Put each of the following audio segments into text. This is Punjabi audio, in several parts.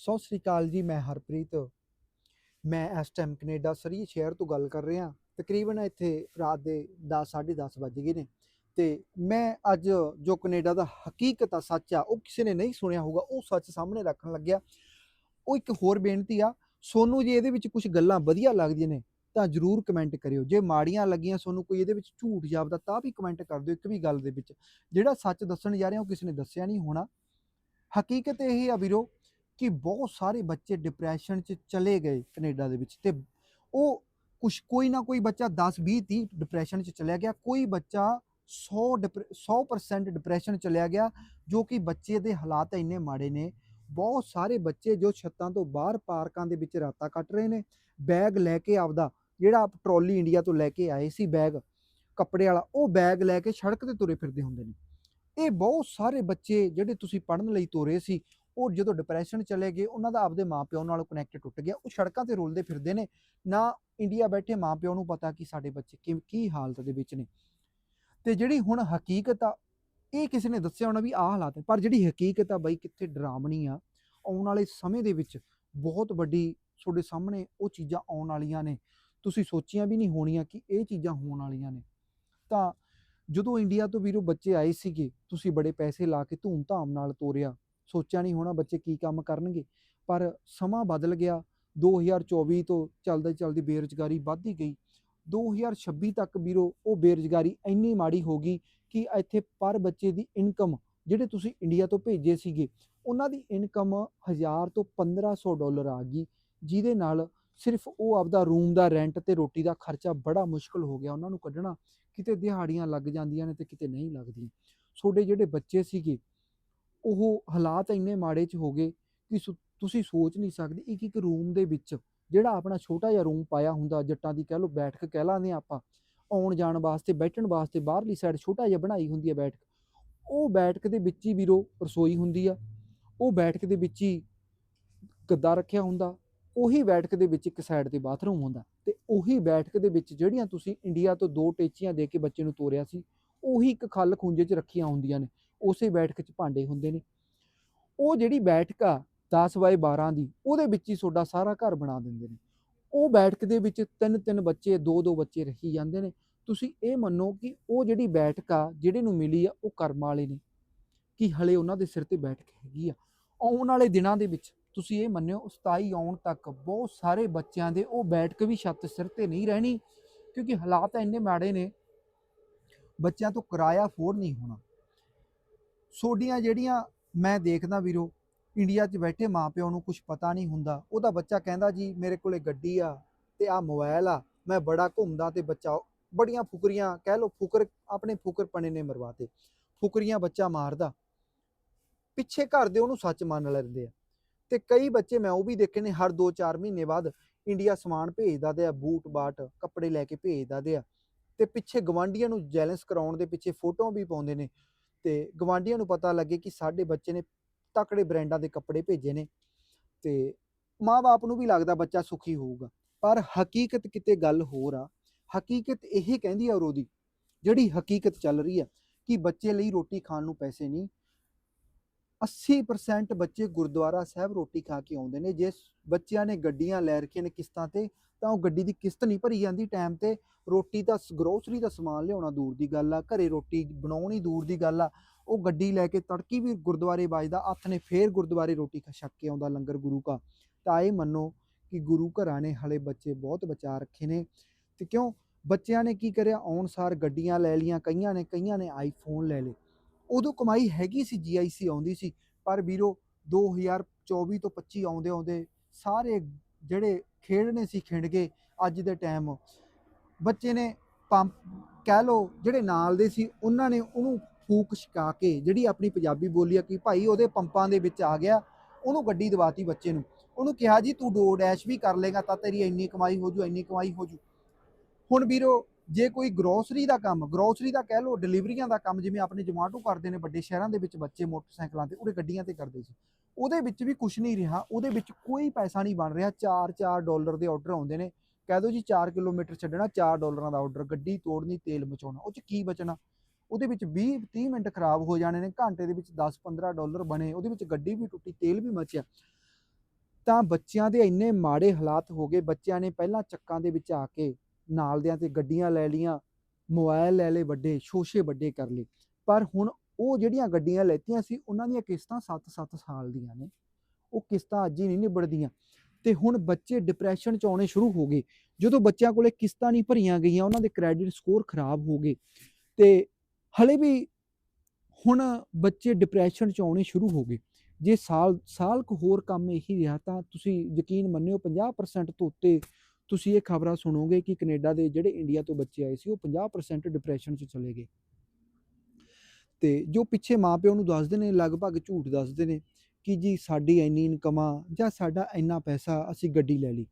ਸਤਿ ਸ੍ਰੀ ਅਕਾਲ ਜੀ, ਮੈਂ ਹਰਪ੍ਰੀਤ। ਮੈਂ ਇਸ ਟਾਈਮ ਕੈਨੇਡਾ ਸਰੀ ਸ਼ਹਿਰ ਤੋਂ ਗੱਲ ਕਰ ਰਿਹਾ। ਤਕਰੀਬਨ ਇੱਥੇ ਰਾਤ ਦੇ 10 10:30 ਵੱਜ ਗਏ ਨੇ। ਤੇ ਮੈਂ ਅੱਜ ਜੋ ਕੈਨੇਡਾ ਦਾ ਹਕੀਕਤ ਆ, ਸੱਚ ਆ, ਉਹ ਕਿਸੇ ਨੇ ਨਹੀਂ ਸੁਣਿਆ ਹੋਊਗਾ, ਉਹ ਸੱਚ ਸਾਹਮਣੇ ਰੱਖਣ ਲੱਗਿਆ। ਉਹ ਇੱਕ ਹੋਰ ਬੇਨਤੀ ਆ, ਸੋਨੂੰ ਜੇ ਇਹਦੇ ਵਿੱਚ ਕੁਝ ਗੱਲਾਂ ਵਧੀਆ ਲੱਗਦੀਆਂ ਨੇ, ਤਾਂ ਜਰੂਰ ਕਮੈਂਟ ਕਰਿਓ। ਜੇ ਮਾੜੀਆਂ ਲੱਗੀਆਂ ਸੋਨੂੰ ਕੋਈ ਇਹਦੇ ਵਿੱਚ ਝੂਠ ਜਾਪਦਾ, ਤਾਂ ਵੀ ਕਮੈਂਟ ਕਰ ਦਿਓ ਇੱਕ ਵੀ ਗੱਲ ਦੇ ਵਿੱਚ। ਜਿਹੜਾ ਸੱਚ ਦੱਸਣ ਜਾ ਰਿਹਾ, ਉਹ ਕਿਸੇ ਨੇ ਦੱਸਿਆ ਨਹੀਂ ਹੋਣਾ। ਹਕੀਕਤ ਇਹ ਆ ਵੀਰੋ ਕਿ ਬਹੁਤ ਸਾਰੇ ਬੱਚੇ ਡਿਪਰੈਸ਼ਨ 'ਚ ਚਲੇ ਗਏ ਕੈਨੇਡਾ ਦੇ ਵਿੱਚ ਤੇ ਉਹ ਕੁਛ ਕੋਈ ਨਾ ਕੋਈ ਬੱਚਾ 10 20 30 ਡਿਪਰੈਸ਼ਨ 'ਚ ਚਲਿਆ ਗਿਆ, ਕੋਈ ਬੱਚਾ 100 ਡਿਪਰ- 100% ਡਿਪਰੈਸ਼ਨ ਚਲਿਆ ਗਿਆ, ਜੋ ਕਿ ਬੱਚੇ ਦੇ ਹਾਲਾਤ ਇੰਨੇ ਮਾੜੇ ਨੇ। ਬਹੁਤ ਸਾਰੇ ਬੱਚੇ ਜੋ ਛੱਤਾਂ ਤੋਂ ਬਾਹਰ ਪਾਰਕਾਂ ਦੇ ਵਿੱਚ ਰਾਤਾਂ ਕੱਟ ਰਹੇ ਨੇ, ਬੈਗ ਲੈ ਕੇ ਆਪਦਾ ਜਿਹੜਾ ਟਰੋਲੀ ਇੰਡੀਆ ਤੋਂ ਲੈ ਕੇ ਆਏ ਸੀ ਬੈਗ, ਕੱਪੜੇ ਵਾਲਾ, ਉਹ ਬੈਗ ਲੈ ਕੇ ਸੜਕ ਤੇ ਤੁਰੇ ਫਿਰਦੇ ਹੁੰਦੇ ਨੇ। ਇਹ ਬਹੁਤ ਸਾਰੇ ਬੱਚੇ ਜਿਹੜੇ ਤੁਸੀਂ ਪੜ੍ਹਨ ਲਈ ਤੁਰੇ ਸੀ ਉਹ ਜਦੋਂ ਡਿਪਰੈਸ਼ਨ ਚਲੇ ਗਏ, ਉਹਨਾਂ ਦਾ ਆਪਦੇ ਮਾਪਿਓ ਨਾਲ ਕਨੈਕਟ ਟੁੱਟ ਗਿਆ। ਉਹ ਸੜਕਾਂ ਤੇ ਰੁਲਦੇ ਫਿਰਦੇ ਨੇ। ਨਾ ਇੰਡੀਆ ਬੈਠੇ ਮਾਪਿਓ ਨੂੰ ਪਤਾ ਕਿ ਸਾਡੇ ਬੱਚੇ ਕਿ ਕੀ ਹਾਲਤ ਦੇ ਵਿੱਚ ਨੇ। ਤੇ ਜਿਹੜੀ ਹੁਣ ਹਕੀਕਤ ਆ, ਇਹ ਕਿਸੇ ਨੇ ਦੱਸਿਆ ਹੋਣਾ ਵੀ ਆਹ ਹਾਲਾਤ ਹੈ ਪਰ ਜਿਹੜੀ ਹਕੀਕਤ ਆ ਬਾਈ ਕਿੱਥੇ ਡਰਾਮਣੀ ਆ, ਆਉਣ ਵਾਲੇ ਸਮੇਂ ਦੇ ਵਿੱਚ ਬਹੁਤ ਵੱਡੀ ਤੁਹਾਡੇ ਸਾਹਮਣੇ ਉਹ ਚੀਜ਼ਾਂ ਆਉਣ ਵਾਲੀਆਂ ਨੇ। ਤੁਸੀਂ ਸੋਚੀਆਂ ਵੀ ਨਹੀਂ ਹੋਣੀਆਂ ਕਿ ਇਹ ਚੀਜ਼ਾਂ ਹੋਣ ਵਾਲੀਆਂ ਨੇ। ਤਾਂ ਜਦੋਂ ਇੰਡੀਆ ਤੋਂ ਵੀਰੋ ਬੱਚੇ ਆਏ ਸੀਗੇ, ਤੁਸੀਂ ਬੜੇ ਪੈਸੇ ਲਾ ਕੇ ਧੂਮ-ਧਾਮ ਨਾਲ ਤੋਰਿਆ। ਸੋਚਿਆ ਨਹੀਂ ਹੋਣਾ ਬੱਚੇ ਕੀ ਕੰਮ ਕਰਨਗੇ। ਪਰ ਸਮਾਂ ਬਦਲ ਗਿਆ। 2024 ਤੋਂ ਚੱਲਦੇ ਚੱਲਦੀ ਬੇਰੁਜ਼ਗਾਰੀ ਵੱਧਦੀ ਗਈ। 2026 ਤੱਕ ਵੀਰੋ, ਉਹ ਬੇਰੁਜ਼ਗਾਰੀ ਇੰਨੀ ਮਾੜੀ ਹੋ ਗਈ ਕਿ ਇੱਥੇ ਪਰ ਬੱਚੇ ਦੀ ਇਨਕਮ ਜਿਹੜੇ ਤੁਸੀਂ ਇੰਡੀਆ ਤੋਂ ਭੇਜੇ ਸੀਗੇ, ਉਹਨਾਂ ਦੀ ਇਨਕਮ 1000 ਤੋਂ 1500 ਡਾਲਰ ਆ ਗਈ। ਜਿਹਦੇ ਨਾਲ ਸਿਰਫ ਉਹ ਆਪਦਾ ਰੂਮ ਦਾ ਰੈਂਟ ਤੇ ਰੋਟੀ ਦਾ ਖਰਚਾ ਬੜਾ ਮੁਸ਼ਕਲ ਹੋ ਗਿਆ। ਉਹਨਾਂ ਨੂੰ ਕੱਢਣਾ ਕਿਤੇ ਦਿਹਾੜੀਆਂ ਲੱਗ ਜਾਂਦੀਆਂ ਨੇ ਤੇ ਕਿਤੇ ਨਹੀਂ ਲੱਗਦੀਆਂ। ਤੁਹਾਡੇ ਜਿਹੜੇ ਬੱਚੇ ਸੀਗੇ ਉਹ ਹਾਲਾਤ ਇੰਨੇ ਮਾੜੇ ਚ ਹੋ ਗਏ ਕਿ ਸੁ- ਤੁਸੀਂ ਸੋਚ ਨਹੀਂ ਸਕਦੇ। ਇੱਕ ਇੱਕ ਰੂਮ ਦੇ ਵਿੱਚ ਜਿਹੜਾ ਆਪਣਾ ਛੋਟਾ ਜਿਹਾ ਰੂਮ ਪਾਇਆ ਹੁੰਦਾ, ਜੱਟਾਂ ਦੀ ਕਹਿ ਲਓ ਬੈਠਕ ਕਹਿ ਲਾਂਦੇ ਆਪਾਂ, ਆਉਣ ਜਾਣ ਵਾਸਤੇ, ਬੈਠਣ ਵਾਸਤੇ ਬਾਹਰਲੀ ਸਾਈਡ ਛੋਟਾ ਜਿਹਾ ਬਣਾਈ ਹੁੰਦੀ ਹੈ ਬੈਠਕ। ਉਹ ਬੈਠਕ ਦੇ ਵਿੱਚ ਹੀ ਵੀਰੋ ਰਸੋਈ ਹੁੰਦੀ ਆ। ਉਹ ਬੈਠਕ ਦੇ ਵਿੱਚ ਹੀ ਗੱਦਾ ਰੱਖਿਆ ਹੁੰਦਾ। ਉਹੀ ਬੈਠਕ ਦੇ ਵਿੱਚ ਇੱਕ ਸਾਈਡ ਤੇ ਬਾਥਰੂਮ ਹੁੰਦਾ। ਤੇ ਉਹੀ ਬੈਠਕ ਦੇ ਵਿੱਚ ਜਿਹੜੀਆਂ ਤੁਸੀਂ ਇੰਡੀਆ ਤੋਂ ਦੋ ਟੇਚੀਆਂ ਦੇ ਕੇ ਬੱਚੇ ਨੂੰ ਤੋਰਿਆ ਸੀ, ਉਹੀ ਇੱਕ ਖੱਲ ਖੂੰਜੇ 'ਚ ਰੱਖੀਆਂ ਹੁੰਦੀਆਂ ਨੇ। ਉਸੇ ਬੈਠਕ 'ਚ ਭਾਂਡੇ ਹੁੰਦੇ ਨੇ। ਉਹ ਜਿਹੜੀ ਬੈਠਕ ਆ 10 ਬਾਏ 12 ਦੀ, ਉਹਦੇ ਵਿੱਚ ਹੀ ਤੁਹਾਡਾ ਸਾਰਾ ਘਰ ਬਣਾ ਦਿੰਦੇ ਨੇ। ਉਹ ਬੈਠਕ ਦੇ ਵਿੱਚ ਤਿੰਨ ਤਿੰਨ ਬੱਚੇ, ਦੋ ਦੋ ਬੱਚੇ ਰਹੀ ਜਾਂਦੇ ਨੇ। ਤੁਸੀਂ ਇਹ ਮੰਨੋ ਕਿ ਉਹ ਜਿਹੜੀ ਬੈਠਕ ਆ, ਜਿਹੜੇ ਨੂੰ ਮਿਲੀ ਆ, ਉਹ ਕਰਮ ਵਾਲੇ ਨੇ। ਕਿ ਹਲੇ ਉਹਨਾਂ ਦੇ ਸਿਰ ਤੇ ਬੈਠਕ ਹੈਗੀ ਆ। ਆਉਣ ਵਾਲੇ ਦਿਨਾਂ ਦੇ ਵਿੱਚ ਤੁਸੀਂ ਇਹ ਮੰਨਿਓ 27 ਆਉਣ ਤੱਕ ਬਹੁਤ ਸਾਰੇ ਬੱਚਿਆਂ ਦੇ ਉਹ ਬੈਠਕ ਵੀ ਛੱਤ ਸਿਰ ਤੇ ਨਹੀਂ ਰਹਿਣੀ, ਕਿਉਂਕਿ ਹਾਲਾਤ ਇੰਨੇ ਮਾੜੇ ਨੇ। ਬੱਚਿਆਂ ਤੋਂ ਕਿਰਾਇਆ ਅਫੋਰਡ ਨਹੀਂ ਹੋਣਾ। ਸੋਡੀਆਂ ਜਿਹੜੀਆਂ ਮੈਂ ਦੇਖਦਾ ਵੀਰੋ, ਇੰਡੀਆ 'ਚ ਬੈਠੇ ਮਾਪਿਆਂ ਨੂੰ ਕੁਝ ਪਤਾ ਨਹੀਂ ਹੁੰਦਾ। ਉਹਦਾ ਬੱਚਾ ਕਹਿੰਦਾ, ਜੀ, ਮੇਰੇ ਕੋਲੇ ਗੱਡੀ ਆ ਤੇ ਆ ਮੋਬਾਈਲ ਆ, ਮੈਂ ਬੜਾ ਘੁੰਮਦਾ ਤੇ ਬੱਚਾ ਬੜੀਆਂ ਫੁਕਰੀਆਂ, ਕਹਿ ਲਓ ਫੁਕਰ, ਆਪਣੇ ਫੁਕਰਪਣੇ ਨੇ ਮਰਵਾਤੇ। ਫੁਕਰੀਆਂ ਬੱਚਾ ਮਾਰਦਾ। ਪਿੱਛੇ ਘਰ ਦੇ ਉਹਨੂੰ ਸੱਚ ਮੰਨ ਲੈਂਦੇ ਆ। ਤੇ ਕਈ ਬੱਚੇ, ਮੈਂ ਉਹ ਵੀ ਦੇਖੇ ਨੇ, ਹਰ 2-4 ਮਹੀਨੇ ਬਾਅਦ ਇੰਡੀਆ ਸਮਾਨ ਭੇਜਦਾ ਦੇ ਆ, ਬੂਟ, ਬਾਟ, ਕੱਪੜੇ ਲੈ ਕੇ ਭੇਜਦਾ ਦੇ ਆ। ਤੇ ਪਿੱਛੇ ਗਵਾਂਡੀਆਂ ਨੂੰ ਜੈਲੈਂਸ ਕਰਾਉਣ ਦੇ ਪਿੱਛੇ ਫੋਟੋਆਂ ਵੀ ਪਾਉਂਦੇ ਨੇ। ਤੇ ਗਵਾਂਡੀਆਂ ਨੂੰ ਪਤਾ ਲੱਗੇ ਕਿ ਸਾਡੇ ਬੱਚੇ ਨੇ ਤਕੜੇ ਬ੍ਰਾਂਡਾਂ ਦੇ ਕੱਪੜੇ ਭੇਜੇ ਨੇ ਤੇ ਮਾਪੇ ਨੂੰ ਵੀ ਲੱਗਦਾ ਬੱਚਾ ਸੁਖੀ ਹੋਊਗਾ। ਪਰ ਹਕੀਕਤ ਕਿਤੇ ਗੱਲ ਹੋਰ ਆ। ਹਕੀਕਤ ਇਹ ਕਹਿੰਦੀ ਆ ਉਹਦੀ, ਜਿਹੜੀ ਹਕੀਕਤ ਚੱਲ ਰਹੀ ਆ ਕਿ ਬੱਚੇ ਲਈ ਰੋਟੀ ਖਾਣ ਨੂੰ ਪੈਸੇ ਨਹੀਂ 80% ਬੱਚੇ ਗੁਰਦੁਆਰਾ ਸਾਹਿਬ ਰੋਟੀ ਖਾ ਕੇ ਆਉਂਦੇ ਨੇ। ਜੇ ਬੱਚਿਆਂ ਨੇ ਗੱਡੀਆਂ ਲੈ ਰੱਖੀਆਂ ਨੇ ਕਿਸ਼ਤਾਂ ਤੇ, ਤਾਂ ਉਹ ਗੱਡੀ ਦੀ ਕਿਸ਼ਤ ਨਹੀਂ ਭਰੀ ਜਾਂਦੀ ਟਾਈਮ ਤੇ। ਰੋਟੀ ਦਾ ਗਰੋਸਰੀ ਦਾ ਸਮਾਨ ਲਿਆਉਣਾ ਦੂਰ ਦੀ ਗੱਲ ਆ, ਘਰੇ ਰੋਟੀ ਬਣਾਉਣੀ ਦੂਰ ਦੀ ਗੱਲ ਆ। ਉਹ ਗੱਡੀ ਲੈ ਕੇ ਤੜਕੀ ਵੀ ਗੁਰਦੁਆਰੇ ਵੱਜਦਾ, ਹੱਥ ਨੇ ਫੇਰ ਗੁਰਦੁਆਰੇ ਰੋਟੀ ਖਾ, ਛੱਕ ਕੇ ਆਉਂਦਾ ਲੰਗਰ ਗੁਰੂ ਕਾ ਤਾਂ ਇਹ ਮੰਨੋ ਕਿ ਗੁਰੂ ਘਰਾਂ ਨੇ ਹਲੇ ਬੱਚੇ ਬਹੁਤ ਬਚਾ ਰੱਖੇ ਨੇ। ਤੇ ਕਿਉਂ? ਬੱਚਿਆਂ ਨੇ ਕੀ ਕਰਿਆ? ਆਉਣ ਸਾਰ ਗੱਡੀਆਂ ਲੈ ਲੀਆਂ ਕਈਆਂ ਨੇ ਕਈਆਂ ਨੇ ਆਈਫੋਨ ਲੈ ਲਏ। ਉਦੋਂ ਕਮਾਈ ਹੈਗੀ ਸੀ ਜੀਆਈਸੀ ਆਉਂਦੀ ਸੀ, ਪਰ ਵੀਰੋ 2024 ਤੋਂ 25 ਆਉਂਦੇ ਆਉਂਦੇ ਸਾਰੇ ਜਿਹੜੇ ਖੇਡਣੇ ਸੀ ਖਿੰਡ ਗਏ ਅੱਜ ਦੇ ਟਾਈਮ ਬੱਚੇ ਨੇ ਪੰਪ ਕਹਿ ਲੋ ਜਿਹੜੇ ਨਾਲ ਦੇ ਸੀ, ਉਹਨਾਂ ਨੇ ਉਹਨੂੰ ਫੂਕ ਛਕਾ ਕੇ ਜਿਹੜੀ ਆਪਣੀ ਪੰਜਾਬੀ ਬੋਲੀ ਆ, ਕਿ ਭਾਈ ਉਹਦੇ ਪੰਪਾਂ ਦੇ ਵਿੱਚ ਆ ਗਿਆ, ਉਹਨੂੰ ਗੱਡੀ ਦਵਾਤੀ ਬੱਚੇ ਨੂੰ। ਉਹਨੂੰ ਕਿਹਾ ਜੀ, ਤੂੰ ਡੋ ਡੈਸ਼ ਵੀ ਕਰ ਲੇਗਾ ਤਾਂ ਤੇਰੀ ਇੰਨੀ ਕਮਾਈ ਹੋ ਜੂ, ਇੰਨੀ ਕਮਾਈ ਹੋ ਜੂ। ਹੁਣ ਵੀਰੋ ਜੇ ਕੋਈ ਗਰੋਸਰੀ ਦਾ ਕੰਮ ਗਰੋਸਰੀ ਦਾ ਕਹਿ ਲੋ ਡਿਲੀਵਰੀਆਂ ਦਾ ਕੰਮ, ਜਿਵੇਂ ਆਪਣੇ ਜਮਾਟੋ ਕਰਦੇ ਨੇ ਵੱਡੇ ਸ਼ਹਿਰਾਂ ਦੇ ਵਿੱਚ ਬੱਚੇ ਮੋਟਰਸਾਈਕਲਾਂ ਤੇ, ਉਹਦੇ ਗੱਡੀਆਂ ਤੇ ਕਰਦੇ ਸੀ, ਉਹਦੇ ਵਿੱਚ ਵੀ ਕੁਝ ਨਹੀਂ ਰਿਹਾ, ਉਹਦੇ ਵਿੱਚ ਕੋਈ ਪੈਸਾ ਨਹੀਂ ਬਣ ਰਿਹਾ 4-4 ਡਾਲਰ ਦੇ ਆਰਡਰ ਆਉਂਦੇ ਨੇ, ਕਹਿ ਦਿਓ ਜੀ 4 ਕਿਲੋਮੀਟਰ ਛੱਡਣਾ 4 ਡਾਲਰਾਂ ਦਾ ਆਰਡਰ ਗੱਡੀ ਤੋੜਨੀ, ਤੇਲ ਮਚਾਉਣਾ, ਉਹ ਚ ਕੀ ਬਚਣਾ? ਉਹਦੇ ਵਿੱਚ 20 30 ਮਿੰਟ ਖਰਾਬ ਹੋ ਜਾਣੇ ਨੇ, ਘੰਟੇ ਦੇ ਵਿੱਚ 10 15 ਡਾਲਰ ਬਣੇ, ਉਹਦੇ ਵਿੱਚ ਗੱਡੀ ਵੀ ਟੁੱਟੀ, ਤੇਲ ਵੀ ਮਚਿਆ। ਤਾਂ ਬੱਚਿਆਂ ਦੇ ਇੰਨੇ ਮਾੜੇ ਹਾਲਾਤ ਹੋ ਗਏ, ਬੱਚਿਆਂ ਨੇ ਪਹਿਲਾਂ ਚੱਕਾਂ ਦੇ ਵਿੱਚ ਆ ਕੇ ਨਾਲ ਦਿਆਂ ਤੇ ਗੱਡੀਆਂ ਲੈ ਲੀਆਂ ਮੋਬਾਈਲ ਲੈ ਲਏ ਵੱਡੇ, ਸ਼ੋਸ਼ੇ ਵੱਡੇ ਕਰ ਲਏ। ਪਰ ਹੁਣ ਉਹ ਜਿਹੜੀਆਂ ਗੱਡੀਆਂ ਲੈਤੀਆਂ ਸੀ, ਉਹਨਾਂ ਦੀਆਂ ਕਿਸ਼ਤਾਂ 7-7 ਸਾਲ ਦੀਆਂ ਨੇ। ਉਹ ਕਿਸ਼ਤਾਂ ਅੱਜ ਹੀ ਨਹੀਂ ਨਿਬੜਦੀਆਂ। ਤੇ ਹੁਣ ਬੱਚੇ ਡਿਪਰੈਸ਼ਨ ਚ ਆਉਣੇ ਸ਼ੁਰੂ ਹੋ ਗਏ। ਜਦੋਂ ਬੱਚਿਆਂ ਕੋਲੇ ਕਿਸ਼ਤਾਂ ਨਹੀਂ ਭਰੀਆਂ ਗਈਆਂ, ਉਹਨਾਂ ਦੇ ਕ੍ਰੈਡਿਟ ਸਕੋਰ ਖਰਾਬ ਹੋ ਗਏ। ਤੇ ਹਲੇ ਵੀ ਹੁਣ ਬੱਚੇ ਡਿਪਰੈਸ਼ਨ ਚ ਆਉਣੇ ਸ਼ੁਰੂ ਹੋ ਗਏ। ਜੇ ਸਾਲ ਸਾਲ ਕੁ ਹੋਰ ਕੰਮ ਇਹੀ ਰਿਹਾ ਤਾਂ ਤੁਸੀਂ ਯਕੀਨ ਮੰਨਿਓ 50% ਤੋਂ ਉੱਤੇ ਤੁਸੀਂ ਇਹ ਖਬਰਾਂ ਸੁਣੋਗੇ ਕਿ ਕੈਨੇਡਾ ਦੇ ਜਿਹੜੇ ਇੰਡੀਆ ਤੋਂ ਬੱਚੇ ਆਏ ਸੀ, ਉਹ 50% ਡਿਪਰੈਸ਼ਨ 'ਚ ਚਲੇ ਗਏ। ਤੇ ਜੋ ਪਿੱਛੇ ਮਾਪਿਓ ਨੂੰ ਦੱਸਦੇ ਨੇ, ਲਗਭਗ ਝੂਠ ਦੱਸਦੇ ਨੇ ਕਿ ਜੀ ਸਾਡੀ ਇੰਨੀ ਇਨਕਮ ਆ ਜਾਂ ਸਾਡਾ ਇੰਨਾ ਪੈਸਾ ਅਸੀਂ ਗੱਡੀ ਲੈ ਲਈ।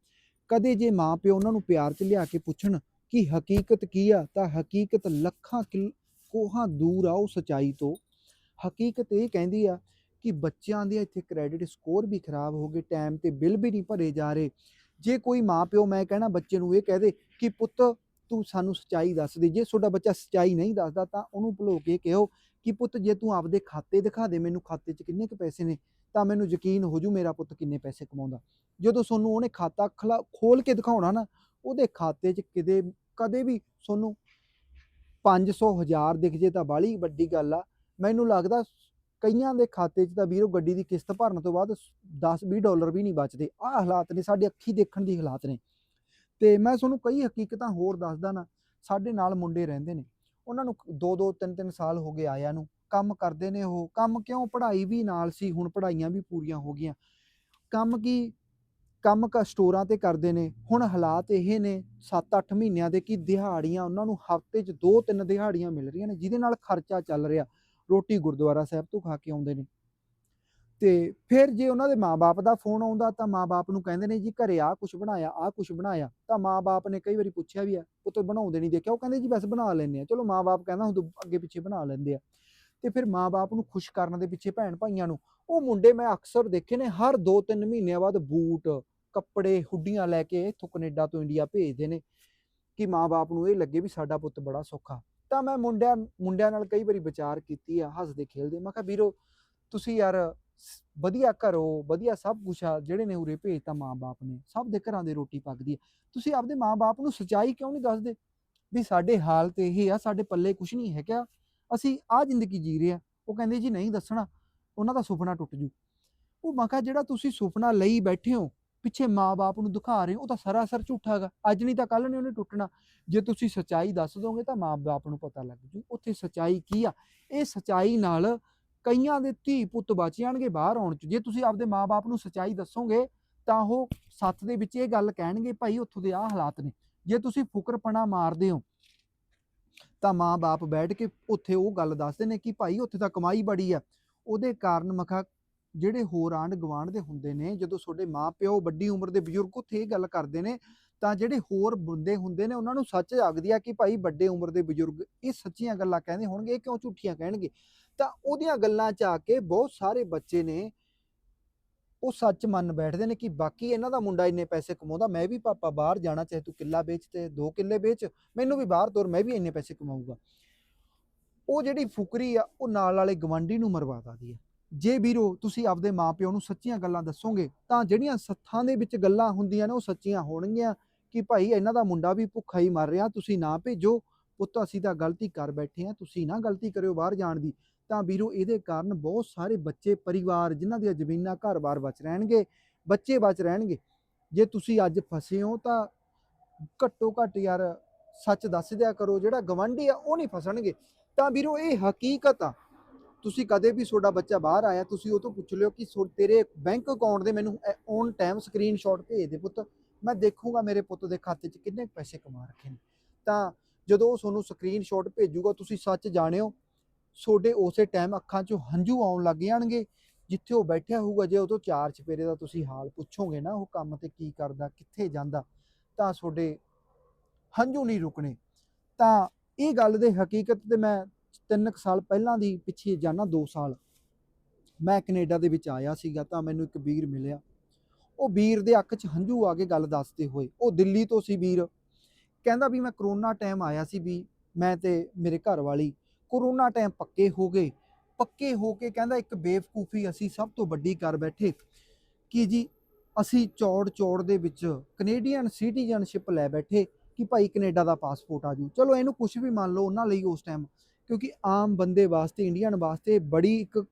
ਕਦੇ ਜੇ ਮਾਪਿਓ ਉਹਨਾਂ ਨੂੰ ਪਿਆਰ 'ਚ ਲਿਆ ਕੇ ਪੁੱਛਣ ਕਿ ਹਕੀਕਤ ਕੀ ਆ, ਤਾਂ ਹਕੀਕਤ ਲੱਖਾਂ ਕਿਲ, ਕੋਹਾਂ ਦੂਰ ਆ ਉਹ ਸਚਾਈ ਤੋਂ। ਹਕੀਕਤ ਇਹ ਕਹਿੰਦੀ ਆ ਕਿ ਬੱਚਿਆਂ ਦੇ ਇੱਥੇ ਕ੍ਰੈਡਿਟ ਸਕੋਰ ਵੀ ਖਰਾਬ ਹੋ ਗਏ ਟਾਈਮ ਤੇ ਬਿੱਲ ਵੀ ਨਹੀਂ ਭਰੇ ਜਾ ਰਹੇ। ਜੇ ਕੋਈ ਮਾਪਿਓ ਮੈਂ ਕਹਿਣਾ ਬੱਚੇ ਨੂੰ ਇਹ ਕਹਿ ਦੇ ਕਿ ਪੁੱਤ ਤੂੰ ਸਾਨੂੰ ਸਚਾਈ ਦੱਸ ਦੇ, ਜੇ ਤੁਹਾਡਾ ਬੱਚਾ ਸਚਾਈ ਨਹੀਂ ਦੱਸਦਾ ਤਾਂ ਉਹਨੂੰ ਭੁਲੋ ਕੇ ਕਹੋ ਕਿ ਪੁੱਤ ਜੇ ਤੂੰ ਆਪਦੇ ਖਾਤੇ ਦਿਖਾ ਦੇ ਮੈਨੂੰ ਖਾਤੇ 'ਚ ਕਿੰਨੇ ਕੁ ਪੈਸੇ ਨੇ, ਤਾਂ ਮੈਨੂੰ ਯਕੀਨ ਹੋ ਜੂ ਮੇਰਾ ਪੁੱਤ ਕਿੰਨੇ ਪੈਸੇ ਕਮਾਉਂਦਾ। ਜਦੋਂ ਤੁਹਾਨੂੰ ਉਹਨੇ ਖਾਤਾ ਖਲਾ ਖੋਲ ਕੇ ਦਿਖਾਉਣਾ ਨਾ, ਉਹਦੇ ਖਾਤੇ 'ਚ ਕਿਤੇ ਕਦੇ ਵੀ ਤੁਹਾਨੂੰ 500 ਹਜ਼ਾਰ ਦਿਖ ਜੇ ਤਾਂ ਬਾਲੀ ਵੱਡੀ ਗੱਲ ਆ। ਮੈਨੂੰ ਲੱਗਦਾ ਕਈਆਂ ਦੇ ਖਾਤੇ 'ਚ ਤਾਂ ਵੀਰੋ ਗੱਡੀ ਦੀ ਕਿਸ਼ਤ ਭਰਨ ਤੋਂ ਬਾਅਦ 10-20 ਡਾਲਰ ਵੀ ਨਹੀਂ ਬਚਦੇ। ਆਹ ਹਾਲਾਤ ਨੇ, ਸਾਡੇ ਅੱਖੀ ਦੇਖਣ ਦੀ ਹਾਲਾਤ ਨੇ। ਤੇ ਮੈਂ ਤੁਹਾਨੂੰ ਕਈ ਹਕੀਕਤਾਂ ਹੋਰ ਦੱਸਦਾ ਨਾ, ਸਾਡੇ ਨਾਲ ਮੁੰਡੇ ਰਹਿੰਦੇ ਨੇ। ਉਹਨਾਂ ਨੂੰ 2-2 3-3 ਸਾਲ ਹੋ ਗਏ ਆਇਆ ਨੂੰ। ਕੰਮ ਕਰਦੇ ਨੇ ਉਹ। ਕੰਮ ਕਿਉਂ? ਪੜ੍ਹਾਈ ਵੀ ਨਾਲ ਸੀ, ਹੁਣ ਪੜ੍ਹਾਈਆਂ ਵੀ ਪੂਰੀਆਂ ਹੋ ਗਈਆਂ। ਕੰਮ ਕੀ? ਕੰਮ ਕਾ ਸਟੋਰਾਂ ਤੇ ਕਰਦੇ ਨੇ। ਹੁਣ ਹਾਲਾਤ ਇਹ ਨੇ 7-8 ਮਹੀਨਿਆਂ ਦੇ ਕਿ ਦਿਹਾੜੀਆਂ ਉਹਨਾਂ ਨੂੰ ਹਫ਼ਤੇ 'ਚ 2-3 ਦਿਹਾੜੀਆਂ ਮਿਲ ਰਹੀਆਂ ਨੇ, ਜਿਹਦੇ ਨਾਲ ਖਰਚਾ ਚੱਲ ਰਿਹਾ। ਰੋਟੀ ਗੁਰਦੁਆਰਾ ਸਾਹਿਬ ਤੋਂ ਖਾ ਕੇ ਆਉਂਦੇ ਨੇ। ਤੇ ਫਿਰ ਜੇ ਉਹਨਾਂ ਦੇ ਮਾਪੇ ਦਾ ਫੋਨ ਆਉਂਦਾ ਤਾਂ ਮਾਪੇ ਨੂੰ ਕਹਿੰਦੇ ਨੇ, ਜੀ ਘਰੇ ਆ ਕੁਝ ਬਣਾਇਆ ਆ ਕੁਝ ਬਣਾਇਆ। ਤਾਂ ਮਾਪੇ ਨੇ ਕਈ ਵਾਰੀ ਪੁੱਛਿਆ ਵੀ ਆ ਪੁੱਤ ਬਣਾਉਂਦੇ ਨਹੀਂ ਦੇਖਿਆ? ਉਹ ਕਹਿੰਦੇ, ਜੀ ਬਸ ਬਣਾ ਲੈਂਦੇ ਆ ਚਲੋ ਮਾਪੇ ਕਹਿੰਦਾ ਹੁਣ ਅੱਗੇ ਪਿੱਛੇ ਬਣਾ ਲੈਂਦੇ ਆ। ਤੇ ਫਿਰ ਮਾਪੇ ਨੂੰ ਖੁਸ਼ ਕਰਨ ਦੇ ਪਿੱਛੇ ਭੈਣ ਭਾਈਆਂ ਨੂੰ, ਉਹ ਮੁੰਡੇ ਮੈਂ ਅਕਸਰ ਦੇਖੇ ਨੇ, ਹਰ 2-3 ਮਹੀਨਿਆਂ ਬਾਅਦ ਬੂਟ, ਕੱਪੜੇ, ਹੁੱਡੀਆਂ ਲੈ ਕੇ ਇੱਥੋਂ ਕੈਨੇਡਾ ਤੋਂ ਇੰਡੀਆ ਭੇਜਦੇ ਨੇ। ਕਿ ਮਾਪੇ ਨੂੰ ਇਹ ਲੱਗੇ ਵੀ ਸਾਡਾ ਪੁੱਤ ਬੜਾ ਸੌਖਾ। ਤਾਂ ਮੈਂ ਮੁੰਡਿਆਂ ਮੁੰਡਿਆਂ ਨਾਲ ਕਈ ਵਾਰੀ ਵਿਚਾਰ ਕੀਤੀ ਆ, ਹੱਸਦੇ ਖੇਲਦੇ। ਮੈਂ ਕਿਹਾ, ਵੀਰੋ, ਤੁਸੀਂ ਯਾਰ ਵਧੀਆ ਘਰੋਂ, ਵਧੀਆ ਸਭ ਕੁਛ ਆ, ਜਿਹੜੇ ਨੇ ਉਰੇ ਭੇਜਤਾ ਮਾਂ-ਬਾਪ ਨੇ, ਸਭ ਦੇ ਘਰਾਂ ਦੇ ਰੋਟੀ ਪੱਕਦੀ ਹੈ ਤੁਸੀਂ ਆਪਦੇ ਮਾਂ-ਬਾਪ ਨੂੰ ਸਚਾਈ ਕਿਉਂ ਨਹੀਂ ਦੱਸਦੇ? ਵੀ ਸਾਡੇ ਹਾਲਤ ਇਹ ਆ, ਸਾਡੇ ਪੱਲੇ ਕੁਛ ਨਹੀਂ ਹੈ ਕਿਆ ਅਸੀਂ ਆ ਜ਼ਿੰਦਗੀ ਜੀ ਰਹੇ ਆ। ਉਹ ਕਹਿੰਦੇ, ਜੀ, ਨਹੀਂ ਦੱਸਣਾ। ਉਹਨਾਂ ਦਾ ਸੁਪਨਾ ਟੁੱਟ ਜੂ। ਉਹ ਮੈਂ ਕਿਹਾ, ਜਿਹੜਾ ਤੁਸੀਂ ਸੁਪਨਾ ਲਈ ਬੈਠੇ ਹੋ ਪਿੱਛੇ ਮਾਂ-ਬਾਪ ਨੂੰ ਦਿਖਾ ਰਹੇ ਹੋ, ਉਹ ਤਾਂ ਸਰਾਸਰ ਝੂਠਾ ਹੈਗਾ। ਅੱਜ ਨਹੀਂ ਤਾਂ ਕੱਲ ਨਹੀਂ ਉਹਨੇ ਟੁੱਟਣਾ। ਜੇ ਤੁਸੀਂ ਸੱਚਾਈ ਦੱਸ ਦੋਗੇ ਤਾਂ ਮਾਂ-ਬਾਪ ਨੂੰ ਪਤਾ ਲੱਗ ਜੂ, ਉੱਥੇ ਸੱਚਾਈ ਕੀ ਆ? ਇਹ ਸੱਚਾਈ ਨਾਲ ਕਈਆਂ ਦੇ ਧੀ ਪੁੱਤ ਬਚ ਜਾਣਗੇ ਬਾਹਰ ਆਉਣ ਚ। ਜੇ ਤੁਸੀਂ ਆਪਦੇ ਮਾਪੇ ਨੂੰ ਸੱਚਾਈ ਦੱਸੋਗੇ ਤਾਂ ਉਹ ਸੱਤ ਦੇ ਵਿੱਚ ਇਹ ਗੱਲ ਕਹਿਣਗੇ, ਭਾਈ, ਉੱਥੋਂ ਦੇ ਆਹ ਹਾਲਾਤ ਨੇ। ਜੇ ਤੁਸੀਂ ਫੁਕਰਪਣਾ ਮਾਰਦੇ ਹੋ, ਤਾਂ ਮਾਪੇ ਬੈਠ ਕੇ ਉੱਥੇ ਉਹ ਗੱਲ ਦੱਸਦੇ ਨੇ ਕਿ, ਭਾਈ, ਉੱਥੇ ਤਾਂ ਕਮਾਈ ਬੜੀ ਆ। ਉਹਦੇ ਕਾਰਨ ਮਖਾ ਜਿਹੜੇ ਹੋਰ ਆਂਢ ਗੁਆਂਢ ਦੇ ਹੁੰਦੇ ਨੇ, ਜਦੋਂ ਤੁਹਾਡੇ ਮਾਪਿਓ ਵੱਡੀ ਉਮਰ ਦੇ ਬਜ਼ੁਰਗ ਉੱਥੇ ਇਹ ਗੱਲ ਕਰਦੇ ਨੇ, ਤਾਂ ਜਿਹੜੇ ਹੋਰ ਬੰਦੇ ਹੁੰਦੇ ਨੇ, ਉਹਨਾਂ ਨੂੰ ਸੱਚ ਜਾਗਦੀ ਆ ਕਿ ਭਾਈ ਵੱਡੇ ਉਮਰ ਦੇ ਬਜ਼ੁਰਗ ਇਹ ਸੱਚੀਆਂ ਗੱਲਾਂ ਕਹਿੰਦੇ ਹੋਣਗੇ, ਇਹ ਕਿਉਂ ਝੂਠੀਆਂ ਕਹਿਣਗੇ? ਤਾਂ ਉਹਦੀਆਂ ਗੱਲਾਂ 'ਚ ਆ ਕੇ ਬਹੁਤ ਸਾਰੇ ਬੱਚੇ ਨੇ ਉਹ ਸੱਚ ਮੰਨ ਬੈਠਦੇ ਨੇ ਕਿ ਬਾਕੀ ਇਹਨਾਂ ਦਾ ਮੁੰਡਾ ਇੰਨੇ ਪੈਸੇ ਕਮਾਉਂਦਾ, ਮੈਂ ਵੀ ਪਾਪਾ ਬਾਹਰ ਜਾਣਾ, ਚਾਹੇ ਤੂੰ ਕਿੱਲਾ ਵੇਚ ਤੇ ਦੋ ਕਿੱਲੇ ਵੇਚ, ਮੈਨੂੰ ਵੀ ਬਾਹਰ ਤੋਰ, ਮੈਂ ਵੀ ਇੰਨੇ ਪੈਸੇ ਕਮਾਊਗਾ। ਉਹ ਜਿਹੜੀ ਫੁਕਰੀ ਆ, ਉਹ ਨਾਲ ਵਾਲੇ ਗਵੰਡੀ ਨੂੰ ਮਰਵਾ ਦਿੰਦੀ ਆ। ਜੇ ਵੀਰੋ ਤੁਸੀਂ ਆਪਦੇ ਮਾਪਿਓ ਨੂੰ ਸੱਚੀਆਂ ਗੱਲਾਂ ਦੱਸੋਗੇ, ਤਾਂ ਜਿਹੜੀਆਂ ਸੱਥਾਂ ਦੇ ਵਿੱਚ ਗੱਲਾਂ ਹੁੰਦੀਆਂ ਨੇ ਉਹ ਸੱਚੀਆਂ ਹੋਣਗੀਆਂ। ਕਿ ਭਾਈ ਇਹਨਾਂ ਦਾ ਮੁੰਡਾ ਵੀ ਭੁੱਖਾ ਹੀ ਮਰ ਰਿਹਾ, ਤੁਸੀਂ ਨਾ ਭੇਜੋ। ਪੁੱਤ, ਅਸੀਂ ਤਾਂ ਗਲਤੀ ਕਰ ਬੈਠੇ ਆ ਤੁਸੀਂ ਨਾ ਗਲਤੀ ਕਰਿਓ ਬਾਹਰ ਜਾਣ ਦੀ। ਤਾਂ ਵੀਰੋ, ਇਹਦੇ ਕਾਰਨ ਬਹੁਤ ਸਾਰੇ ਬੱਚੇ, ਪਰਿਵਾਰ ਜਿਨ੍ਹਾਂ ਦੀਆਂ ਜ਼ਮੀਨਾਂ ਘਰ-ਬਾਰ ਬਚ ਰਹਿਣਗੇ, ਬੱਚੇ ਬਚ ਰਹਿਣਗੇ। ਜੇ ਤੁਸੀਂ ਅੱਜ ਫਸੇ ਹੋ, ਤਾਂ ਘੱਟੋ ਘੱਟ ਯਾਰ ਸੱਚ ਦੱਸ ਦਿਆ ਕਰੋ, ਜਿਹੜਾ ਗਵੰਡੀ ਆ, ਉਹ ਨਹੀਂ ਫਸਣਗੇ। ਤਾਂ ਵੀਰੋ, ਇਹ ਹਕੀਕਤ ਆ। ਤੁਸੀਂ ਕਦੇ ਵੀ ਤੁਹਾਡਾ ਬੱਚਾ ਬਾਹਰ ਆਇਆ, ਤੁਸੀਂ ਉਹ ਤੋਂ ਪੁੱਛ ਲਿਓ ਕਿ ਸੋ- ਤੇਰੇ ਬੈਂਕ ਅਕਾਊਂਟ ਦੇ ਮੈਨੂੰ ਔਨ ਟਾਈਮ ਸਕਰੀਨਸ਼ਾਟ ਭੇਜ ਦੇ ਪੁੱਤ। ਮੈਂ ਦੇਖੂੰਗਾ ਮੇਰੇ ਪੁੱਤ ਦੇ ਖਾਤੇ 'ਚ ਕਿੰਨੇ ਪੈਸੇ ਕਮਾ ਰੱਖੇ ਨੇ। ਤਾਂ ਜਦੋਂ ਉਹ ਤੁਹਾਨੂੰ ਸਕਰੀਨਸ਼ਾਟ ਭੇਜੂਗਾ, ਤੁਸੀਂ ਸੱਚ ਜਾਣਿਓ, ਤੁਹਾਡੇ ਉਸੇ ਟਾਈਮ ਅੱਖਾਂ 'ਚੋਂ ਹੰਝੂ ਆਉਣ ਲੱਗ ਜਾਣਗੇ, ਜਿੱਥੇ ਉਹ ਬੈਠਿਆ ਹੋਊਗਾ, ਜੇ ਉਹ ਤੋਂ ਚਾਰ ਚਪੇਰੇ ਦਾ ਤੁਸੀਂ ਹਾਲ ਪੁੱਛੋਗੇ ਨਾ, ਉਹ ਕੰਮ ਤੇ ਕੀ ਕਰਦਾ, ਕਿੱਥੇ ਜਾਂਦਾ, ਤਾਂ ਤੁਹਾਡੇ ਹੰਝੂ ਨਹੀਂ ਰੁਕਣੇ। ਤਾਂ ਇਹ ਗੱਲ ਦੇ ਹਕੀਕਤ ਤੇ ਮੈਂ ਤਿੰਨ ਕੁ ਸਾਲ ਪਹਿਲਾਂ ਦੀ ਪਿੱਛੇ ਜਾਣਾ 2 ਸਾਲ ਮੈਂ ਕੈਨੇਡਾ ਦੇ ਵਿੱਚ ਆਇਆ ਸੀਗਾ ਤਾਂ ਮੈਨੂੰ ਇੱਕ ਵੀਰ ਮਿਲਿਆ। ਉਹ ਵੀਰ ਦੇ ਅੱਖ 'ਚ ਹੰਝੂ ਆ ਕੇ ਗੱਲ ਦੱਸਦੇ ਹੋਏ, ਉਹ ਦਿੱਲੀ ਤੋਂ ਸੀ ਵੀਰ। ਕਹਿੰਦਾ ਵੀ ਮੈਂ ਕਰੋਨਾ ਟਾਈਮ ਆਇਆ ਸੀ ਵੀ ਮੈਂ ਤੇ ਮੇਰੇ ਘਰ ਵਾਲੀ ਕਰੋਨਾ ਟਾਈਮ ਪੱਕੇ ਹੋ ਗਏ। ਪੱਕੇ ਹੋ ਕੇ ਕਹਿੰਦਾ ਇੱਕ ਬੇਵਕੂਫੀ ਅਸੀਂ ਸਭ ਤੋਂ ਵੱਡੀ ਕਰ ਬੈਠੇ। ਕਿ ਜੀ, ਅਸੀਂ ਚੌੜ ਚੌੜ ਦੇ ਵਿੱਚ ਕੈਨੇਡੀਅਨ ਸਿਟੀਜ਼ਨਸ਼ਿਪ ਲੈ ਬੈਠੇ ਕਿ ਭਾਈ ਕੈਨੇਡਾ ਦਾ ਪਾਸਪੋਰਟ ਆ ਜੂ। ਚਲੋ ਇਹਨੂੰ ਕੁਝ ਵੀ ਮੰਨ ਲਓ, ਉਹਨਾਂ ਲਈ ਉਸ ਟਾਈਮ ਕਿਉਂਕਿ ਆਮ ਬੰਦੇ ਵਾਸਤੇ, ਇੰਡੀਅਨ ਵਾਸਤੇ ਬੜੀ ਇੱਕ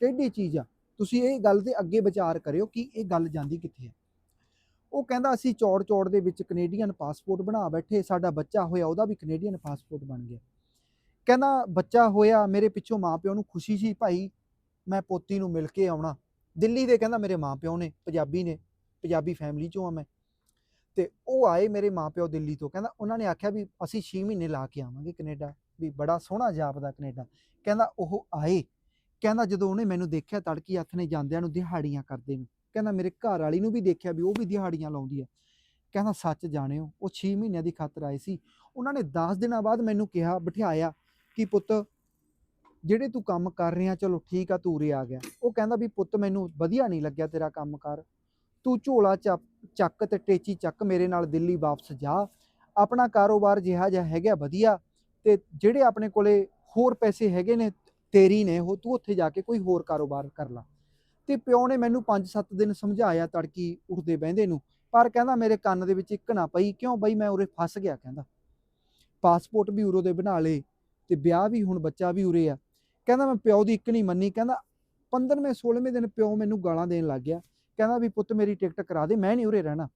ਟੇਢੀ ਚੀਜ਼ ਆ। ਤੁਸੀਂ ਇਹ ਗੱਲ ਤੇ ਅੱਗੇ ਵਿਚਾਰ ਕਰਿਓ ਕਿ ਇਹ ਗੱਲ ਜਾਂਦੀ ਕਿੱਥੇ ਆ। ਉਹ ਕਹਿੰਦਾ, ਅਸੀਂ ਚੌੜ ਚੌੜ ਦੇ ਵਿੱਚ ਕੈਨੇਡੀਅਨ ਪਾਸਪੋਰਟ ਬਣਾ ਬੈਠੇ, ਸਾਡਾ ਬੱਚਾ ਹੋਇਆ, ਉਹਦਾ ਵੀ ਕੈਨੇਡੀਅਨ ਪਾਸਪੋਰਟ ਬਣ ਗਿਆ। ਕਹਿੰਦਾ, ਬੱਚਾ ਹੋਇਆ, ਮੇਰੇ ਪਿੱਛੋਂ ਮਾਪਿਓ ਨੂੰ ਖੁਸ਼ੀ ਸੀ, ਭਾਈ, ਮੈਂ ਪੋਤੀ ਨੂੰ ਮਿਲ ਕੇ ਆਉਣਾ। ਦਿੱਲੀ ਦੇ ਕਹਿੰਦਾ, ਮੇਰੇ ਮਾਪਿਓ ਨੇ, ਪੰਜਾਬੀ ਨੇ, ਪੰਜਾਬੀ ਫੈਮਿਲੀ ਚੋਂ ਆ ਮੈਂ। ਤੇ ਉਹ ਆਏ ਮੇਰੇ ਮਾਪਿਓ ਦਿੱਲੀ ਤੋਂ। ਕਹਿੰਦਾ, ਉਹਨਾਂ ਨੇ ਆਖਿਆ ਵੀ, ਅਸੀਂ 6 ਮਹੀਨੇ ਲਾ ਕੇ ਆਵਾਂਗੇ ਕੈਨੇਡਾ ਵੀ ਬੜਾ ਸੋਹਣਾ ਜਾਪਦਾ ਕੈਨੇਡਾ। ਕਹਿੰਦਾ ਉਹ ਆਏ। ਕਹਿੰਦਾ, ਜਦੋਂ ਉਹਨੇ ਮੈਨੂੰ ਦੇਖਿਆ ਤੜਕੀ ਹੱਥ ਨੇ ਜਾਂਦਿਆਂ ਨੂੰ ਦਿਹਾੜੀਆਂ ਕਰਦੇ ਨੂੰ। ਕਹਿੰਦਾ, ਮੇਰੇ ਘਰ ਵਾਲੀ ਨੂੰ ਵੀ ਦੇਖਿਆ ਵੀ ਉਹ ਵੀ ਦਿਹਾੜੀਆਂ ਲਾਉਂਦੀ ਆ ਕਹਿੰਦਾ, ਸੱਚ ਜਾਣਿਓ, ਉਹ 6 ਮਹੀਨਿਆਂ ਦੀ ਖਾਤਰ ਆਏ ਸੀ। ਉਹਨਾਂ ਨੇ 10 ਦਿਨਾਂ ਬਾਅਦ ਮੈਨੂੰ ਕਿਹਾ, ਬਿਠਾਇਆ ਕਿ, ਪੁੱਤ, ਜਿਹੜੇ ਤੂੰ ਕੰਮ ਕਰ ਰਿਹਾ, ਚਲੋ ਠੀਕ ਆ, ਤੂੰ ਉਰੇ ਆ ਗਿਆ। ਉਹ ਕਹਿੰਦਾ ਵੀ, ਪੁੱਤ, ਮੈਨੂੰ ਵਧੀਆ ਨਹੀਂ ਲੱਗਿਆ ਤੇਰਾ ਕੰਮ ਕਰ। ਤੂੰ ਝੋਲਾ ਚੱਕ ਚੱਕ ਤੇ ਟੇਚੀ ਚੱਕ ਮੇਰੇ ਨਾਲ ਦਿੱਲੀ ਵਾਪਸ ਜਾ। ਆਪਣਾ ਕਾਰੋਬਾਰ ਜਿਹਾ ਜਿਹਾ ਹੈਗਾ, ਵਧੀਆ। ਤੇ ਜਿਹੜੇ ਆਪਣੇ ਕੋਲੇ ਹੋਰ ਪੈਸੇ ਹੈਗੇ ਨੇ, ਤੇਰੀ ਨੇ, ਉਹ ਤੂੰ ਉੱਥੇ ਜਾ ਕੇ ਕੋਈ ਹੋਰ ਕਾਰੋਬਾਰ ਕਰ ਲਾ। ਤੇ ਪਿਓ ਨੇ ਮੈਨੂੰ 5-7 ਦਿਨ ਸਮਝਾਇਆ ਤੜਕੀ ਉੱਠਦੇ ਬਹਿੰਦੇ ਨੂੰ, ਪਰ ਕਹਿੰਦਾ ਮੇਰੇ ਕੰਨ ਦੇ ਵਿੱਚ ਇੱਕ ਨਾ ਪਈ, ਕਿਉਂ ਬਈ ਮੈਂ ਉਰੇ ਫਸ ਗਿਆ? ਕਹਿੰਦਾ। ਪਾਸਪੋਰਟ ਵੀ ਉਰੋਂ ਦੇ ਬਣਾ ਲਏ ਤੇ ਵਿਆਹ ਵੀ ਹੁਣ ਬੱਚਾ ਵੀ ਉਰੇ ਆ। ਕਹਿੰਦਾ ਮੈਂ ਪਿਓ ਦੀ ਇੱਕ ਨਹੀਂ ਮੰਨੀ, ਕਹਿੰਦਾ 15ਵੇਂ 16ਵੇਂ ਦਿਨ ਪਿਓ ਮੈਨੂੰ ਗਾਲਾਂ ਦੇਣ ਲੱਗ ਗਿਆ। ਕਹਿੰਦਾ ਵੀ ਪੁੱਤ ਮੇਰੀ ਟਿਕਟ ਕਰਾ ਦੇ, ਮੈਂ ਨਹੀਂ ਉਰੇ ਰਹਿਣਾ।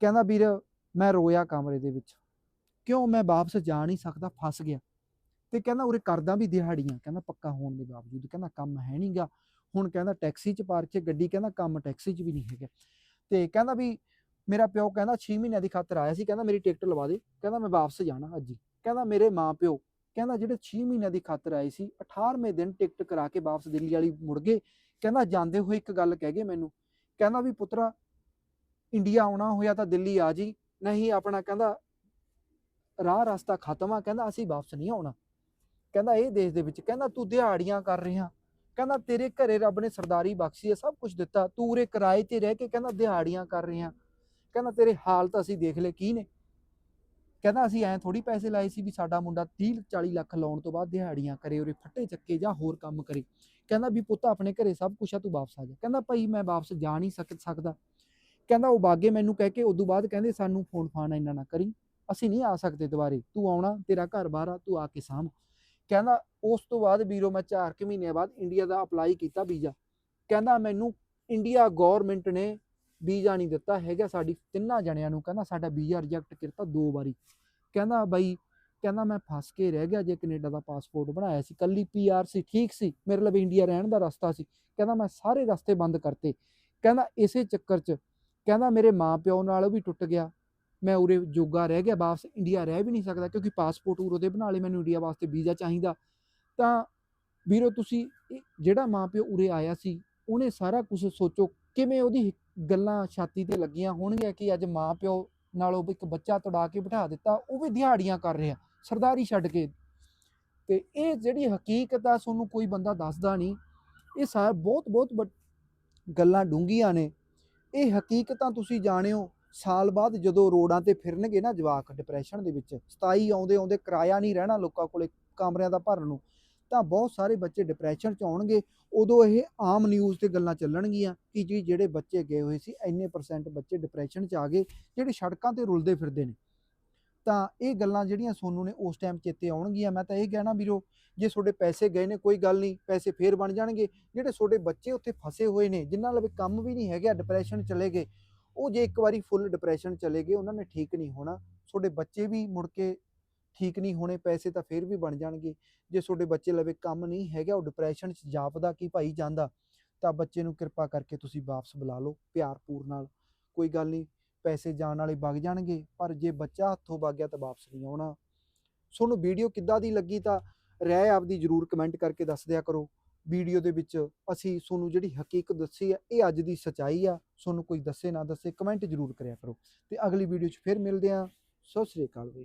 ਕਹਿੰਦਾ ਵੀਰ ਮੈਂ ਰੋਇਆ ਕਮਰੇ ਦੇ ਵਿੱਚ। ਕਿਉਂ ਮੈਂ ਵਾਪਸ ਜਾ ਨਹੀਂ ਸਕਦਾ? ਫਸ ਗਿਆ। ਤੇ ਕਹਿੰਦਾ ਉਰੇ ਕਰਦਾ ਵੀ ਦਿਹਾੜੀਆਂ। ਕਹਿੰਦਾ ਪੱਕਾ ਹੋਣ ਦੇ ਬਾਵਜੂਦ ਕਹਿੰਦਾ ਕੰਮ ਹੈ ਨਹੀਂਗਾ ਹੁਣ ਕਹਿੰਦਾ ਟੈਕਸੀ 'ਚ ਪਾਰ 'ਚ ਗੱਡੀ ਕਹਿੰਦਾ ਕੰਮ ਟੈਕਸੀ 'ਚ ਵੀ ਨਹੀਂ ਹੈਗਾ। ਤੇ ਕਹਿੰਦਾ ਵੀ ਮੇਰਾ ਪਿਓ ਕਹਿੰਦਾ 6 ਮਹੀਨਿਆਂ ਦੀ ਖਾਤਰ ਆਇਆ ਸੀ। ਕਹਿੰਦਾ ਮੇਰੀ ਟਿਕਟ ਲਵਾ ਦੇ। ਕਹਿੰਦਾ ਮੈਂ ਵਾਪਸ ਜਾਣਾ ਅੱਜ ਹੀ। ਕਹਿੰਦਾ ਮੇਰੇ ਮਾਂ ਪਿਓ ਕਹਿੰਦਾ ਜਿਹੜੇ 6 ਮਹੀਨਿਆਂ ਦੀ ਖਾਤਰ ਆਏ ਸੀ 18ਵੇਂ ਦਿਨ ਟਿਕਟ ਕਰਾ ਕੇ ਵਾਪਸ ਦਿੱਲੀ ਵਾਲੀ ਮੁੜ ਗਏ। ਕਹਿੰਦਾ ਜਾਂਦੇ ਹੋਏ ਇੱਕ ਗੱਲ ਕਹਿ ਗਏ ਮੈਨੂੰ। ਕਹਿੰਦਾ ਵੀ ਪੁੱਤਰਾ, ਇੰਡੀਆ ਆਉਣਾ ਹੋਇਆ ਤਾਂ ਦਿੱਲੀ ਆ ਜੀ। ਨਹੀਂ ਆਪਣਾ ਕਹਿੰਦਾ ਰਾਹ ਰਸਤਾ ਖਤਮ ਆ, ਕਹਿੰਦਾ ਅਸੀਂ ਵਾਪਸ ਨਹੀਂ ਆਉਣਾ। ਕਹਿੰਦਾ ਇਹ ਦੇਸ਼ ਦੇ ਵਿੱਚ, ਕਹਿੰਦਾ ਤੂੰ ਦਿਹਾੜੀਆਂ ਕਰ ਰਿਹਾ। ਕਹਿੰਦਾ ਤੇਰੇ ਘਰੇ ਰੱਬ ਨੇ ਸਰਦਾਰੀ ਬਖਸ਼ੀ ਹੈ ਸਭ ਕੁਝ ਦਿੱਤਾ। ਤੂੰ ਉਰੇ ਕਿਰਾਏ ਤੇ ਰਹਿ ਕੇ ਕਹਿੰਦਾ ਦਿਹਾੜੀਆਂ ਕਰ ਰਿਹਾ। ਕਹਿੰਦਾ ਤੇਰੇ ਹਾਲਤ ਅਸੀਂ ਦੇਖ ਲੈ ਕੀ ਨੇ? ਕਹਿੰਦਾ ਅਸੀਂ ਐਂ ਥੋੜੀ ਪੈਸੇ ਲਾਏ ਸੀ ਵੀ ਸਾਡਾ ਮੁੰਡਾ 30 40 ਲੱਖ ਲਾਉਣ ਤੋਂ ਬਾਅਦ ਦਿਹਾੜੀਆਂ ਕਰੇ, ਉਰੇ ਫੱਟੇ ਚੱਕੇ ਜਾਂ ਹੋਰ ਕੰਮ ਕਰੇ। ਕਹਿੰਦਾ ਵੀ ਪੁੱਤ ਆਪਣੇ ਘਰੇ ਸਭ ਕੁਝ ਆ, ਤੂੰ ਵਾਪਸ ਆ ਜਾ। ਕਹਿੰਦਾ ਭਾਈ ਮੈਂ ਵਾਪਸ ਜਾ ਨਹੀਂ ਸਕਦਾ। ਕਹਿੰਦਾ ਉਹ ਬਾਗੇ ਮੈਨੂੰ ਕਹਿ ਕੇ, ਉਦੋਂ ਬਾਅਦ ਕਹਿੰਦੇ ਸਾਨੂੰ ਫੋਨ ਫਾਨ ਇੰਨਾ ਨਾ ਕਰੀ। ਅਸੀਂ ਨਹੀਂ ਆ ਸਕਦੇ ਦੁਬਾਰੇ, ਤੂੰ ਆਉਣਾ, ਤੇਰਾ ਘਰ ਬਾਹਰ ਆ, ਤੂੰ ਆ ਕੇ ਸਾਂਭ। ਕਹਿੰਦਾ, ਉਸ ਤੋਂ ਬਾਅਦ ਵੀਰੋ ਮੈਂ 4 ਕੁ ਮਹੀਨਿਆਂ ਬਾਅਦ ਇੰਡੀਆ ਦਾ ਅਪਲਾਈ ਕੀਤਾ ਵੀਜ਼ਾ। ਕਹਿੰਦਾ, ਮੈਨੂੰ ਇੰਡੀਆ ਗਵਰਨਮੈਂਟ ਨੇ ਵੀਜ਼ਾ ਨਹੀਂ ਦਿੱਤਾ, ਹੈਗਾ ਸਾਡੀ ਤਿੰਨਾਂ ਜਣਿਆਂ ਨੂੰ, ਕਹਿੰਦਾ, ਸਾਡਾ ਵੀਜ਼ਾ ਰਿਜੈਕਟ ਕੀਤਾ ਦੋ ਵਾਰੀ। ਕਹਿੰਦਾ, ਬਾਈ, ਕਹਿੰਦਾ, ਮੈਂ ਫਸ ਕੇ ਰਹਿ ਗਿਆ ਜੇ ਕੈਨੇਡਾ ਦਾ ਪਾਸਪੋਰਟ ਬਣਾਇਆ ਸੀ, ਕੱਲੀ ਪੀਆਰ ਸੀ, ਠੀਕ ਸੀ, ਮੇਰੇ ਲਈ ਇੰਡੀਆ ਰਹਿਣ ਦਾ ਰਸਤਾ ਸੀ। ਕਹਿੰਦਾ, ਮੈਂ ਸਾਰੇ ਰਸਤੇ ਬੰਦ ਕਰਤੇ। ਕਹਿੰਦਾ, ਇਸੇ ਚੱਕਰ 'ਚ, ਕਹਿੰਦਾ, ਮੇਰੇ ਮਾਂ ਪਿਓ ਨਾਲ ਵੀ ਟੁੱਟ ਗਿਆ ਮੈਂ ਉਰੇ ਜੋਗਾ ਰਹਿ ਗਿਆ, ਵਾਪਸ ਇੰਡੀਆ ਰਹਿ ਵੀ ਨਹੀਂ ਸਕਦਾ ਕਿਉਂਕਿ ਪਾਸਪੋਰਟ ਉਰੋਂ ਦੇ ਬਣਾ ਲਏ ਮੈਨੂੰ ਇੰਡੀਆ ਵਾਸਤੇ ਵੀਜ਼ਾ ਚਾਹੀਦਾ। ਤਾਂ ਵੀਰੋ ਤੁਸੀਂ ਇਹ ਜਿਹੜਾ ਮਾਂ ਪਿਓ ਉਰੇ ਆਇਆ ਸੀ, ਉਹਨੇ ਸਾਰਾ ਕੁਝ ਸੋਚੋ ਕਿਵੇਂ ਉਹਦੀ ਗੱਲਾਂ ਛਾਤੀ ਤੇ ਲੱਗੀਆਂ ਹੋਣਗੀਆਂ ਕਿ ਅੱਜ ਮਾਂ ਪਿਓ ਨਾਲੋਂ ਇੱਕ ਬੱਚਾ ਤੜਾ ਕੇ ਬਿਠਾ ਦਿੱਤਾ, ਉਹ ਵੀ ਦਿਹਾੜੀਆਂ ਕਰ ਰਿਹਾ, ਸਰਦਾਰੀ ਛੱਡ ਕੇ। ਤੇ ਇਹ ਜਿਹੜੀ ਹਕੀਕਤ ਆ, ਤੁਹਾਨੂੰ ਕੋਈ ਬੰਦਾ ਦੱਸਦਾ ਨਹੀਂ। ਇਹ ਸਾਰ ਬਹੁਤ ਬਹੁਤ ਵੱਡ- ਗੱਲਾਂ ਡੂੰਘੀਆਂ ਨੇ। ਇਹ ਹਕੀਕਤਾਂ ਤੁਸੀਂ ਜਾਣਿਓ ਸਾਲ ਬਾਅਦ ਜਦੋਂ ਰੋਡਾਂ ਤੇ ਫਿਰਨਗੇ ਨਾ ਜਵਾਕ ਡਿਪਰੈਸ਼ਨ ਦੇ ਵਿੱਚ 27 ਆਉਂਦੇ ਆਉਂਦੇ ਕਿਰਾਇਆ ਨਹੀਂ ਰਹਿਣਾ ਲੋਕਾਂ ਕੋਲੇ ਕਮਰਿਆਂ ਦਾ ਭਰਨ ਨੂੰ, ਤਾਂ ਬਹੁਤ ਸਾਰੇ ਬੱਚੇ ਡਿਪਰੈਸ਼ਨ ਚ ਆਉਣਗੇ, ਉਦੋਂ ਇਹ ਆਮ ਨਿਊਜ਼ ਤੇ ਗੱਲਾਂ ਚੱਲਣਗੀਆਂ ਕਿ ਜੀ ਜਿਹੜੇ ਬੱਚੇ ਗਏ ਹੋਏ ਸੀ, ਇੰਨੇ ਪਰਸੈਂਟ ਬੱਚੇ ਡਿਪਰੈਸ਼ਨ ਚ ਆ ਗਏ, ਜਿਹੜੇ ਸੜਕਾਂ ਤੇ ਰੁਲਦੇ ਫਿਰਦੇ ਨੇ। ਤਾਂ ਇਹ ਗੱਲਾਂ ਜਿਹੜੀਆਂ ਸੋਨੂੰ ਨੇ ਉਸ ਟਾਈਮ ਚੇਤੇ ਆਉਣਗੀਆਂ, ਮੈਂ ਤਾਂ ਇਹ ਕਹਿਣਾ ਵੀਰੋ, ਜੇ ਤੁਹਾਡੇ ਪੈਸੇ ਗਏ ਨੇ, ਕੋਈ ਗੱਲ ਨਹੀਂ, ਪੈਸੇ ਫੇਰ ਬਣ ਜਾਣਗੇ, ਜਿਹੜੇ ਤੁਹਾਡੇ ਬੱਚੇ ਉੱਥੇ ਫਸੇ ਹੋਏ ਨੇ, ਜਿਨ੍ਹਾਂ ਵੀ ਕੰਮ ਵੀ ਨਹੀਂ ਹੈਗਾ ਡਿਪਰੈਸ਼ਨ ਚਲੇ ਗਏ ਉਹ ਜੇ ਇੱਕ ਵਾਰੀ ਫੁੱਲ ਡਿਪਰੈਸ਼ਨ ਚਲੇ ਗਏ, ਉਹਨਾਂ ਨੇ ਠੀਕ ਨਹੀਂ ਹੋਣਾ, ਤੁਹਾਡੇ ਬੱਚੇ ਵੀ ਮੁੜ ਕੇ ਠੀਕ ਨਹੀਂ ਹੋਣੇ, ਪੈਸੇ ਤਾਂ ਫੇਰ ਵੀ ਬਣ ਜਾਣਗੇ। ਜੇ ਤੁਹਾਡੇ ਬੱਚੇ ਲਵੇ ਕੰਮ ਨਹੀਂ ਹੈਗਾ, ਉਹ ਡਿਪਰੈਸ਼ਨ ਚ ਜਾਪਦਾ ਕਿ ਭਾਈ ਜਾਂਦਾ, ਤਾਂ ਬੱਚੇ ਨੂੰ ਕਿਰਪਾ ਕਰਕੇ ਤੁਸੀਂ ਵਾਪਸ ਬੁਲਾ ਲਓ ਪਿਆਰ ਪੂਰ ਨਾਲ। ਕੋਈ ਗੱਲ ਨਹੀਂ, ਪੈਸੇ ਜਾਣ ਵਾਲੇ ਵਗ ਜਾਣਗੇ, ਪਰ ਜੇ ਬੱਚਾ ਹੱਥੋਂ ਵਗ ਗਿਆ ਤਾਂ ਵਾਪਸ ਨਹੀਂ ਆਉਣਾ। ਤੁਹਾਨੂੰ ਵੀਡੀਓ ਕਿੱਦਾਂ ਦੀ ਲੱਗੀ ਤਾਂ ਰਹਿ ਆਪਦੀ ਜਰੂਰ ਕਮੈਂਟ ਕਰਕੇ ਦੱਸ ਦਿਆ ਕਰੋ। ਵੀਡੀਓ ਦੇ ਵਿੱਚ ਅਸੀਂ ਤੁਹਾਨੂੰ ਜਿਹੜੀ ਹਕੀਕਤ ਦੱਸੀ ਆ, ਇਹ ਅੱਜ ਦੀ ਸਚਾਈ ਆ। ਤੁਹਾਨੂੰ ਕੋਈ ਦੱਸੇ ਨਾ ਦੱਸੇ, ਕਮੈਂਟ ਜਰੂਰ ਕਰਿਆ ਕਰੋ। ਤੇ ਅਗਲੀ ਵੀਡੀਓ 'ਚ ਫਿਰ ਮਿਲਦੇ ਹਾਂ। ਸਤਿ ਸ੍ਰੀ ਅਕਾਲ ਬਾਈ